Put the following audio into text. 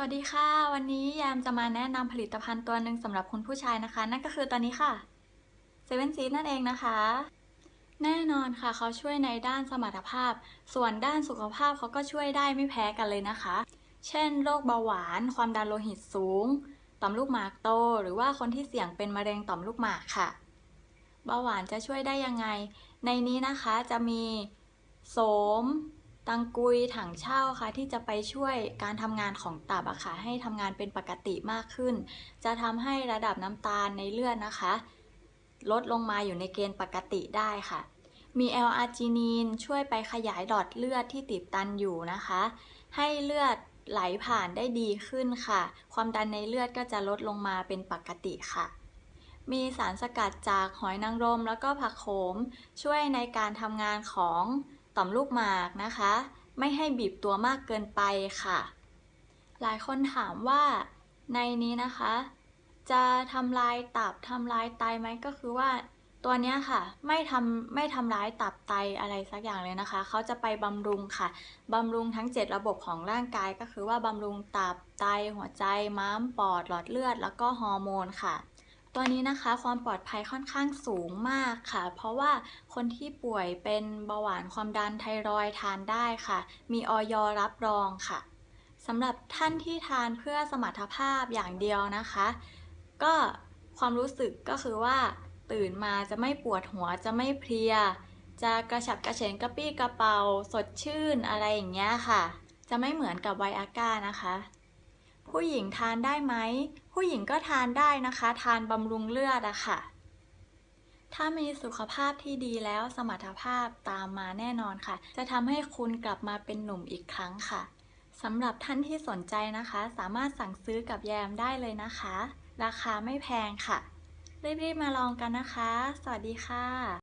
สวัสดีค่ะ วันนี้แยมจะมาแนะนำผลิตภัณฑ์ตัวหนึ่งสำหรับคุณผู้ชายนะคะ นั่นก็คือตัวนี้ค่ะเซเว่นซีนั่นเองนะคะ แน่นอนค่ะเขาช่วยในด้านสมรรถภาพ ส่วนด้านสุขภาพเขาก็ช่วยได้ไม่แพ้กันเลยนะคะ เช่น โรคเบาหวาน ความดันโลหิตสูง ต่อมลูกหมากโต หรือว่าคนที่เสี่ยงเป็นมะเร็งต่อมลูกหมากค่ะ เบาหวานจะช่วยได้ยังไง ในนี้นะคะจะมีโสม ตังกุยถังเช่าค่ะที่จะไปช่วยการทำงานของตับอะค่ะให้ทำงานเป็นปกติมากขึ้น จะทำให้ระดับน้ำตาลในเลือดนะคะ ลดลงมาอยู่ในเกณฑ์ปกติได้ค่ะ มี l อ r g จีนีนช่วยไปขยายหลอดเลือดที่ติดตันอยู่นะคะ ให้เลือดไหลผ่านได้ดีขึ้นค่ะ ความดันในเลือดก็จะลดลงมาเป็นปกติค่ะมีสารสกัดจากหอยนางรมแล้วก็ผักโขม ช่วยในการทำงานของ ต่อมลูกหมากนะคะ ไม่ให้บีบตัวมากเกินไปค่ะ หลายคนถามว่าในนี้นะคะ จะทำลายตับทำลายไตไหมก็คือว่าตัวนี้ค่ะไม่ทำไม่ทำร้ายตับไตอะไรสักอย่างเลยนะคะเขาจะไปบำรุงค่ะบำรุงทั้ง 7 ระบบของร่างกายก็คือว่าบำรุงตับไตหัวใจม้ามปอดหลอดเลือด แล้วก็ฮอร์โมนค่ะ ตัวนี้นะคะความปลอดภัยค่อนข้างสูงมากค่ะ เพราะว่าคนที่ป่วยเป็นเบาหวานความดันไทรอยทานได้ค่ะ มีออยรับรองค่ะสำหรับท่านที่ทานเพื่อสมรรถภาพอย่างเดียวนะคะ ก็ความรู้สึกก็คือว่าตื่นมาจะไม่ปวดหัวจะไม่เพลีย จะกระฉับกระเฉงกระปี้กระเป๋า สดชื่นอะไรอย่างเงี้ยค่ะ จะไม่เหมือนกับไวอาก้านะคะ ผู้หญิงทานได้ไหม ผู้หญิงก็ทานได้นะคะ ทานบำรุงเลือดอะค่ะ ถ้ามีสุขภาพที่ดีแล้วสมรรถภาพตามมาแน่นอนค่ะ จะทำให้คุณกลับมาเป็นหนุ่มอีกครั้งค่ะสำหรับท่านที่สนใจนะคะ สามารถสั่งซื้อกับแยมได้เลยนะคะ ราคาไม่แพงค่ะรีบๆมาลองกันนะคะ สวัสดีค่ะ